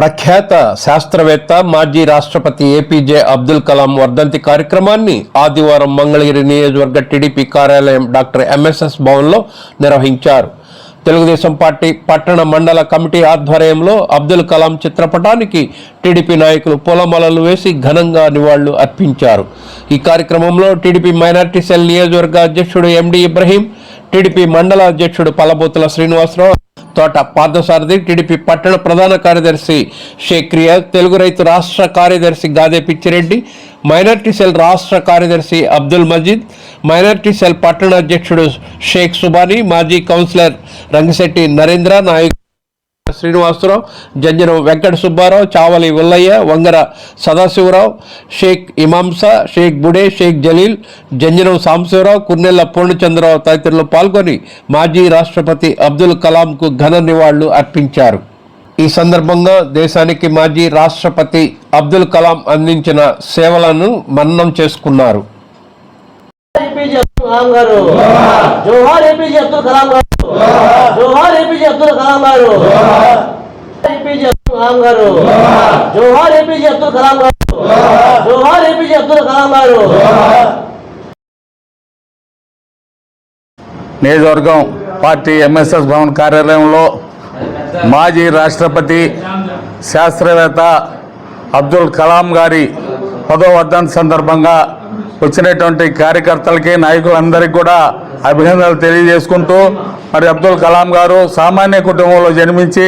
ప్రఖ్యాత శాస్త్రవేత్త మాజీ రాష్ట్రపతి ఏపీజే అబ్దుల్ కలాం వర్ధంతి కార్యక్రమాన్ని ఆదివారం మంగళగిరి నియోజకవర్గ టీడీపీ కార్యాలయం డాక్టర్ ఎంఎస్ఎస్ భవన్లో నిర్వహించారు. తెలుగుదేశం పార్టీ పట్టణ మండల కమిటీ ఆధ్వర్యంలో అబ్దుల్ కలాం చిత్రపటానికి టీడీపీ నాయకులు పూలమాలలు వేసి ఘనంగా నివాళులు అర్పించారు. ఈ కార్యక్రమంలో టీడీపీ మైనార్టీ సెల్ నియోజకవర్గ అధ్యక్షుడు ఎండి ఇబ్రహీం టీడీపీ మండల అధ్యక్షుడు పలబోతుల శ్రీనివాసరావు తోట పార్థసారథి టీడీపీ పట్టణ ప్రధాన కార్యదర్శి షేక్ రియాజ్ తెలుగు రైతు రాష్ట్ర కార్యదర్శి గాదే పిచ్చిరెడ్డి మైనార్టీ సెల్ రాష్ట్ర కార్యదర్శి అబ్దుల్ మజీద్ మైనార్టీ సెల్ పట్టణ అధ్యక్షుడు షేక్ సుబానీ మాజీ కౌన్సిలర్ రంగశెట్టి నరేంద్ర నాయక్ శ్రీనివాసరావు జంజనం వెంకట సుబ్బారావు చావలి ఉల్లయ్య వంగర సదాశివరావు షేక్ ఇమాంసా షేక్ బుడే షేక్ జలీల్ జంజనం సాంబశివరావు కున్నెల్ల పూర్ణచంద్రరావు తదితరులు పాల్గొని మాజీ రాష్ట్రపతి అబ్దుల్ కలాంకు ఘన నివాళులు అర్పించారు. ఈ సందర్భంగా దేశానికి మాజీ రాష్ట్రపతి అబ్దుల్ కలాం అందించిన సేవలను మన్నం చేసుకున్నారు. ఏపీజే అబ్దుల్ కలాం గారు. జోహార్ ఏపీజే అబ్దుల్ కలాం గారు. జోహార్ ఏపీజే అబ్దుల్ కలాం గారు. ఏపీజే అబ్దుల్ కలాం గారు. జోహార్ ఏపీజే అబ్దుల్ కలాం గారు. జోహార్ ఏపీజే అబ్దుల్ కలాం గారు. నియోజకవర్గం పార్టీ ఎంఎస్ఎస్ భవన్ కార్యాలయంలో మాజీ రాష్ట్రపతి శాస్త్రవేత్త అబ్దుల్ కలాం గారి పదో వర్ధంతి సందర్భంగా వచ్చినటువంటి కార్యకర్తలకి నాయకులందరికీ కూడా అభినందనలు తెలియజేసుకుంటూ మరి అబ్దుల్ కలాం గారు సామాన్య కుటుంబంలో జన్మించి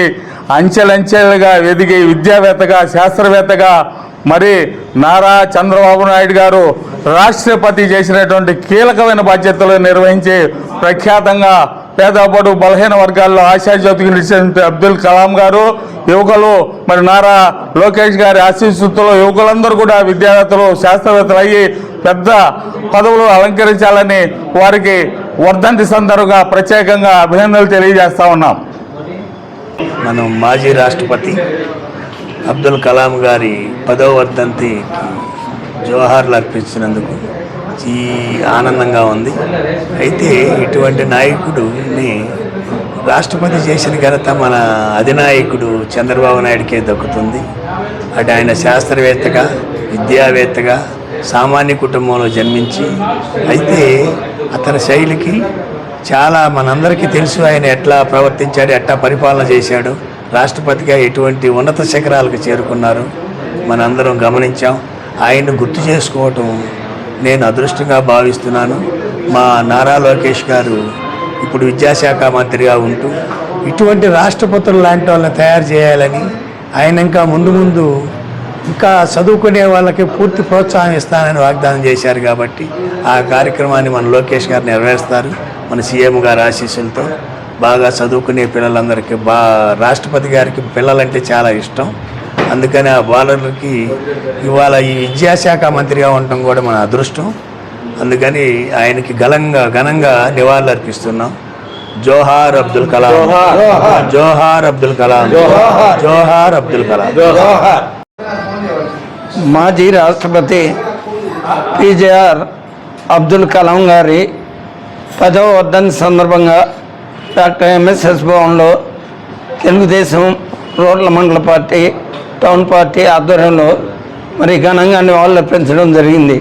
అంచెలంచెలుగా ఎదిగి విద్యావేత్తగా శాస్త్రవేత్తగా మరి నారా చంద్రబాబు నాయుడు గారు రాష్ట్రపతి చేసినటువంటి కీలకమైన బాధ్యతలు నిర్వహించి ప్రఖ్యాతంగా పేదపడు బలహీన వర్గాల్లో ఆశాజ్యోతికి నిలిచినటువంటి అబ్దుల్ కలాం గారు యువకులు మరి నారా లోకేష్ గారి ఆశీస్సుతో యువకులందరూ కూడా విద్యావేత్తలు శాస్త్రవేత్తలు అయ్యి పెద్ద పదవులు అలంకరించాలని వారికి వర్ధంతి సందర్భంగా ప్రత్యేకంగా అభినందనలు తెలియజేస్తా ఉన్నాం. మనం మాజీ రాష్ట్రపతి అబ్దుల్ కలాం గారి పదవ వర్ధంతి జోహార్లు అర్పించినందుకు ఈ ఆనందంగా ఉంది. అయితే ఇటువంటి నాయకుడుని రాష్ట్రపతి చేసిన ఘనత మన అధినాయకుడు చంద్రబాబు నాయుడికే దక్కుతుంది. అటు ఆయన శాస్త్రవేత్తగా విద్యావేత్తగా సామాన్య కుటుంబంలో జన్మించి అయితే అతని శైలికి చాలా మనందరికీ తెలుసు ఆయన ఎట్లా ప్రవర్తించాడు ఎట్లా పరిపాలన చేశాడు. రాష్ట్రపతిగా ఎటువంటి ఉన్నత శిఖరాలకు చేరుకున్నారు. మనందరం గమనించాం. ఆయన్ని గుర్తు చేసుకోవటం నేను అదృష్టంగా భావిస్తున్నాను. మా నారా లోకేష్ గారు ఇప్పుడు విద్యాశాఖ మంత్రిగా ఉంటూ ఇటువంటి రాష్ట్రపతులు లాంటి వాళ్ళని తయారు చేయాలని ఆయన ఇంకా ముందు ముందు ఇంకా చదువుకునే వాళ్ళకి పూర్తి ప్రోత్సాహం ఇస్తానని వాగ్దానం చేశారు కాబట్టి ఆ కార్యక్రమాన్ని మన లోకేష్ గారు నెరవేరుస్తారు. మన సీఎం గారి ఆశీస్సులతో బాగా చదువుకునే పిల్లలందరికీ బా రాష్ట్రపతి గారికి పిల్లలంటే చాలా ఇష్టం. అందుకని ఆ బాలర్లకి ఇవాళ ఈ విద్యాశాఖ మంత్రిగా ఉండటం కూడా మన అదృష్టం. అందుకని ఆయనకి ఘనంగా ఘనంగా నివాళులు అర్పిస్తున్నాం. జోహార్ అబ్దుల్ కలాం. జోహార్. అబ్దుల్ కలాం. జోహార్. అబ్దుల్ కలాం. మాజీ రాష్ట్రపతి పిజేఆర్ అబ్దుల్ కలాం గారి పదవ వర్ధంతి సందర్భంగా డాక్టర్ ఎంఎస్ఎస్ భవన్లో తెలుగుదేశం రోడ్ల మండల పార్టీ టౌన్ పార్టీ ఆధ్వర్యంలో మరి ఘనంగా నివాళులు పెంచడం జరిగింది.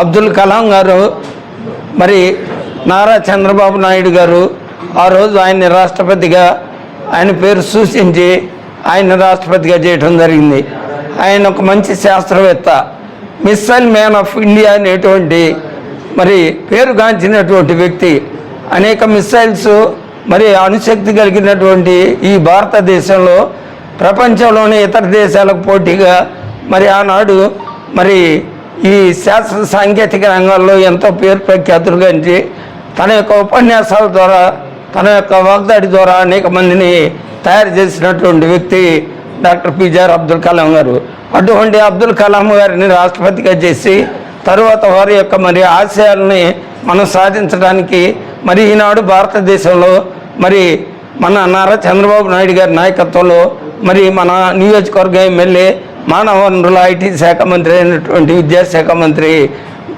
అబ్దుల్ కలాం గారు మరి నారా చంద్రబాబు నాయుడు గారు ఆ రోజు ఆయన్ని రాష్ట్రపతిగా ఆయన పేరు సూచించి ఆయన రాష్ట్రపతిగా చేయటం జరిగింది. ఆయన ఒక మంచి శాస్త్రవేత్త మిస్సైల్ మ్యాన్ ఆఫ్ ఇండియా అనేటువంటి మరి పేరుగాంచినటువంటి వ్యక్తి అనేక మిస్సైల్స్ మరి అణుశక్తి కలిగినటువంటి ఈ భారతదేశంలో ప్రపంచంలోని ఇతర దేశాలకు పోటీగా మరి ఆనాడు మరి ఈ శాస్త్ర సాంకేతిక రంగాల్లో ఎంతో పేరు ప్రఖ్యాతులు గంచి తన యొక్క ఉపన్యాసాల ద్వారా తన యొక్క వాగ్దాడి ద్వారా అనేక మందిని తయారు చేసినటువంటి వ్యక్తి డాక్టర్ పిజార్ అబ్దుల్ కలాం గారు. అటువంటి అబ్దుల్ కలాం గారిని రాష్ట్రపతిగా చేసి తరువాత వారి యొక్క మరి ఆశయాలని మనం సాధించడానికి మరి ఈనాడు భారతదేశంలో మరి మన నారా చంద్రబాబు నాయుడు గారి నాయకత్వంలో మరి మన నియోజకవర్గ ఎమ్మెల్యే మానవ వనరుల ఐటీ శాఖ మంత్రి అయినటువంటి విద్యాశాఖ మంత్రి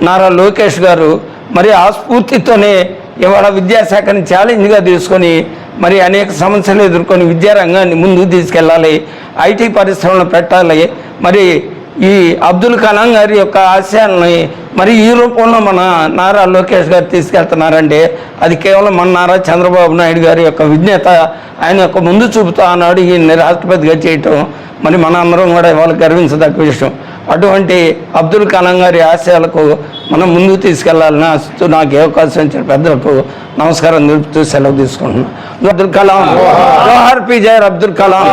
నారా లోకేష్ గారు మరి ఆ స్ఫూర్తితోనే ఇవాళ విద్యాశాఖని ఛాలెంజ్గా తీసుకొని మరి అనేక సమస్యలు ఎదుర్కొని విద్యారంగాన్ని ముందుకు తీసుకెళ్ళాలి ఐటీ పరిశ్రమలు పెట్టాలి మరి ఈ అబ్దుల్ కలాం గారి యొక్క ఆశయాల్ని మరి ఈ రూపంలో మన నారా లోకేష్ గారు తీసుకెళ్తున్నారంటే అది కేవలం మన నారా చంద్రబాబు నాయుడు గారి యొక్క విజ్ఞత ఆయన యొక్క ముందు చూపుతూ అన్నాడు ఈయన్ని రాష్ట్రపతిగా చేయటం మరి మన అందరం కూడా ఇవాళ గర్వించదగ్గ విషయం అటువంటి అబ్దుల్ కలాం గారి ఆశయాలకు మనం ముందుకు తీసుకెళ్ళాలని ఆశిస్తూ నాకు ఏ అవకాశం ఇచ్చిన పెద్దలకు నమస్కారం తెలుపుతూ సెలవు తీసుకుంటున్నాను అబ్దుల్ కలాం జోహార్ పీజే అబ్దుల్ కలాం